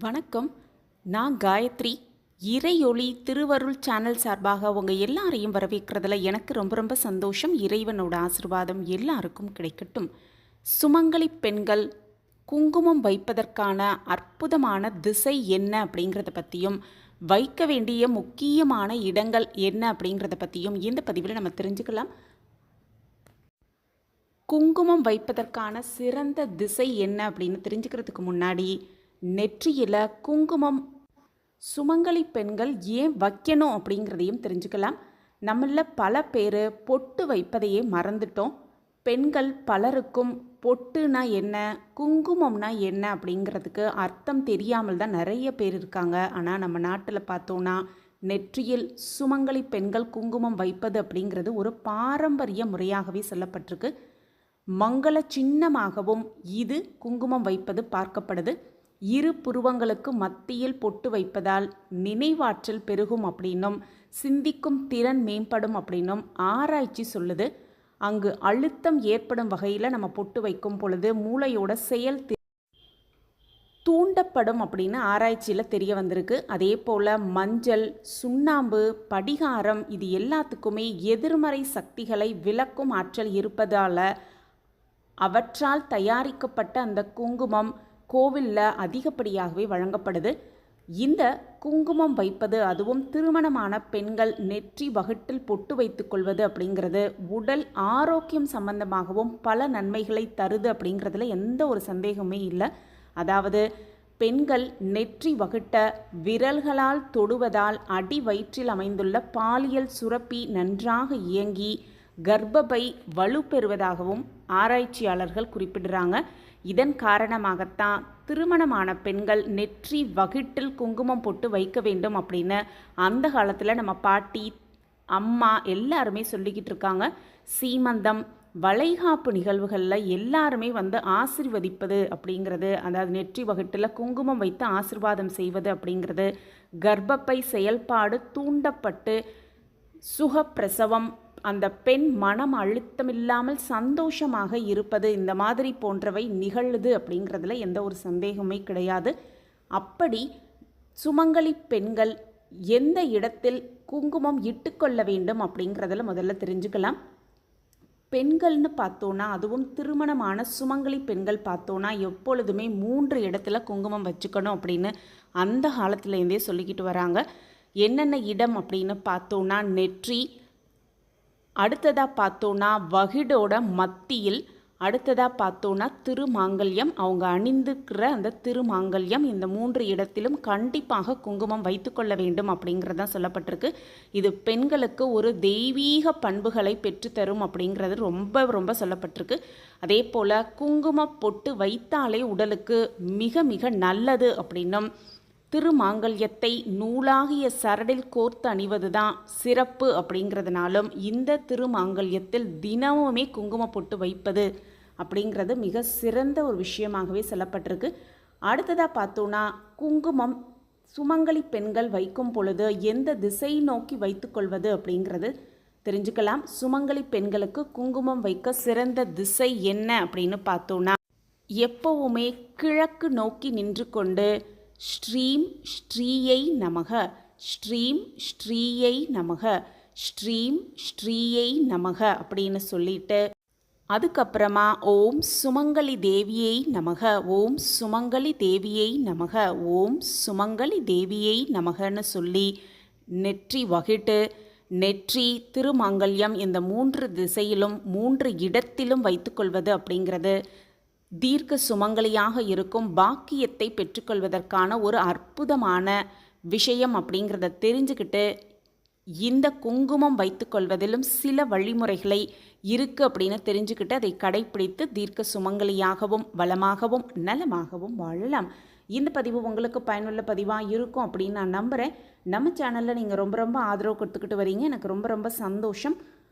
வணக்கம். நான் காயத்ரி. இறையொளி திருவருள் சேனல் சார்பாக உங்கள் எல்லாரையும் வரவேற்கிறதுல எனக்கு ரொம்ப ரொம்ப சந்தோஷம். இறைவனோட ஆசிர்வாதம் எல்லாருக்கும் கிடைக்கட்டும். சுமங்கலி பெண்கள் குங்குமம் வைப்பதற்கான அற்புதமான திசை என்ன அப்படிங்கிறத பற்றியும் வைக்க வேண்டிய முக்கியமான இடங்கள் என்ன அப்படிங்கிறத பற்றியும் இந்த பதிவில் நம்ம தெரிஞ்சுக்கலாம். குங்குமம் வைப்பதற்கான சிறந்த திசை என்ன அப்படின்னு தெரிஞ்சுக்கிறதுக்கு முன்னாடி நெற்றியில் குங்குமம். சுமங்கலி பெண்கள் ஏன் வைக்கணும் அப்படிங்கிறதையும் தெரிஞ்சுக்கலாம். நம்மள பல பேர் பொட்டு வைப்பதையே மறந்துட்டோம். பெண்கள் பலருக்கும் பொட்டுனா என்ன குங்குமம்னா என்ன அப்படிங்கிறதுக்கு அர்த்தம் தெரியாமல் தான் நிறைய பேர் இருக்காங்க. ஆனால் நம்ம நாட்டில் பார்த்தோன்னா நெற்றியில் சுமங்கலி பெண்கள் குங்குமம் வைப்பது அப்படிங்கிறது ஒரு பாரம்பரிய முறையாகவே சொல்லப்பட்டிருக்கு. மங்கள சின்னமாகவும் இது குங்குமம் வைப்பது பார்க்கப்படுது. இரு புருவங்களுக்கு மத்தியில் பொட்டு வைப்பதால் நினைவாற்றல் பெருகும் அப்படின்னும் சிந்திக்கும் திறன் மேம்படும் அப்படின்னும் ஆராய்ச்சி சொல்லுது. அங்கு அழுத்தம் ஏற்படும் வகையில் நம்ம பொட்டு வைக்கும் பொழுது மூளையோட செயல் தூண்டப்படும் அப்படின்னு ஆராய்ச்சியில் தெரிய வந்திருக்கு. அதே போல் மஞ்சள் சுண்ணாம்பு படிகாரம் இது எல்லாத்துக்குமே எதிர்மறை சக்திகளை விலக்கும் ஆற்றல் இருப்பதால் அவற்றால் தயாரிக்கப்பட்ட அந்த குங்குமம் கோவிலில் அதிகப்படியாகவே வழங்கப்படுது. இந்த குங்குமம் வைப்பது அதுவும் திருமணமான பெண்கள் நெற்றி வகுட்டில் பொட்டு வைத்துக்கொள்வது அப்படிங்கிறது. உடல் ஆரோக்கியம் சம்பந்தமாகவும் பல நன்மைகளை தருது அப்படிங்கிறதுல எந்த ஒரு சந்தேகமே இல்லை. அதாவது பெண்கள் நெற்றி வகுட்ட விரல்களால் தொடுவதால் அடி வயிற்றில் அமைந்துள்ள பாலியல் சுரப்பி நன்றாக இயங்கி கர்ப்பப்பை வலுப்பெறுவதாகவும் ஆராய்ச்சியாளர்கள் குறிப்பிடுறாங்க. இதன் காரணமாகத்தான் திருமணமான பெண்கள் நெற்றி வகிட்டில் குங்குமம் போட்டு வைக்க வேண்டும் அப்படின்னு அந்த காலத்தில் நம்ம பாட்டி அம்மா எல்லாருமே சொல்லிக்கிட்டு இருக்காங்க. சீமந்தம் வளைகாப்பு நிகழ்வுகளில் எல்லாருமே வந்து ஆசிர்வதிப்பது அப்படிங்கிறது அதாவது நெற்றி வகுட்டில் குங்குமம் வைத்து ஆசிர்வாதம் செய்வது அப்படிங்கிறது கர்ப்பப்பை செயல்பாடு தூண்டப்பட்டு சுகப்பிரசவம் அந்த பெண் மனம் அழுத்தமில்லாமல் சந்தோஷமாக இருப்பது இந்த மாதிரி போன்றவை நிகழுது அப்படிங்கிறதுல எந்த ஒரு சந்தேகமே கிடையாது. அப்படி சுமங்கலி பெண்கள் எந்த இடத்தில் குங்குமம் இட்டுக்கொள்ள வேண்டும் அப்படிங்கிறதுல முதல்ல தெரிஞ்சுக்கலாம். பெண்கள்னு பார்த்தோன்னா அதுவும் திருமணமான சுமங்கலி பெண்கள் பார்த்தோன்னா எப்பொழுதுமே மூன்று இடத்துல குங்குமம் வச்சுக்கணும் அப்படின்னு அந்த காலத்துலேருந்தே சொல்லிக்கிட்டு வராங்க. என்னென்ன இடம் அப்படின்னு பார்த்தோன்னா நெற்றி அடுத்ததாக பார்த்தோன்னா வகிடோட மத்தியில் அடுத்ததாக பார்த்தோன்னா திருமாங்கல்யம். அவங்க அணிந்துக்கிற அந்த திருமாங்கல்யம் இந்த மூன்று இடத்திலும் கண்டிப்பாக குங்குமம் வைத்துக்கொள்ள வேண்டும் அப்படிங்கிறதான் சொல்லப்பட்டிருக்கு. இது பெண்களுக்கு ஒரு தெய்வீக பண்புகளை பெற்றுத்தரும் அப்படிங்கிறது ரொம்ப ரொம்ப சொல்லப்பட்டிருக்கு. அதே போல் குங்கும பொட்டு வைத்தாலே உடலுக்கு மிக மிக நல்லது அப்படின்னும் திருமாங்கல்யத்தை நூலாகிய சரடில் கோர்த்து அணிவதுதான் சிறப்பு அப்படிங்கிறதுனாலும் இந்த திருமாங்கல்யத்தில் தினமுமே குங்குமம் போட்டு வைப்பது அப்படிங்கிறது மிக சிறந்த ஒரு விஷயமாகவே சொல்லப்பட்டிருக்கு. அடுத்ததாக பார்த்தோன்னா குங்குமம் சுமங்கலி பெண்கள் வைக்கும் பொழுது எந்த திசை நோக்கி வைத்துக்கொள்வது அப்படிங்கிறது தெரிஞ்சுக்கலாம். சுமங்கலி பெண்களுக்கு குங்குமம் வைக்க சிறந்த திசை என்ன அப்படின்னு பார்த்தோன்னா எப்பவுமே கிழக்கு நோக்கி நின்று கொண்டு ஸ்ரீம் ஸ்ரீயை நமக ஸ்ரீம் ஸ்ரீயை நமக ஸ்ரீம் ஸ்ரீயை நமக அப்படின்னு சொல்லிட்டு அதுக்கப்புறமா ஓம் சுமங்கலி தேவியை நமக ஓம் சுமங்கலி தேவியை நமக ஓம் சுமங்கலி தேவியை நமகன்னு சொல்லி நெற்றி வகிட்டு நெற்றி திருமாங்கல்யம் இந்த மூன்று திசையிலும் மூன்று இடத்திலும் வைத்துக்கொள்வது அப்படிங்கிறது. தீர்க்க சுமங்கலியாக இருக்கும் பாக்கியத்தை பெற்றுக்கொள்வதற்கான ஒரு அற்புதமான விஷயம் அப்படிங்கிறத தெரிஞ்சுக்கிட்டு இந்த குங்குமம் வைத்துக்கொள்வதிலும் சில வழிமுறைகளை இருக்குது அப்படின்னு தெரிஞ்சுக்கிட்டு அதை கடைப்பிடித்து தீர்க்க சுமங்கலியாகவும் வளமாகவும் நலமாகவும் வாழலாம். இந்த பதிவு உங்களுக்கு பயனுள்ள பதிவாக இருக்கும் அப்படின்னு நான் நம்புகிறேன் நம்ம சேனலில் நீங்கள் ரொம்ப ரொம்ப ஆதரவு கொடுத்துக்கிட்டு வரீங்க. எனக்கு ரொம்ப ரொம்ப சந்தோஷம்.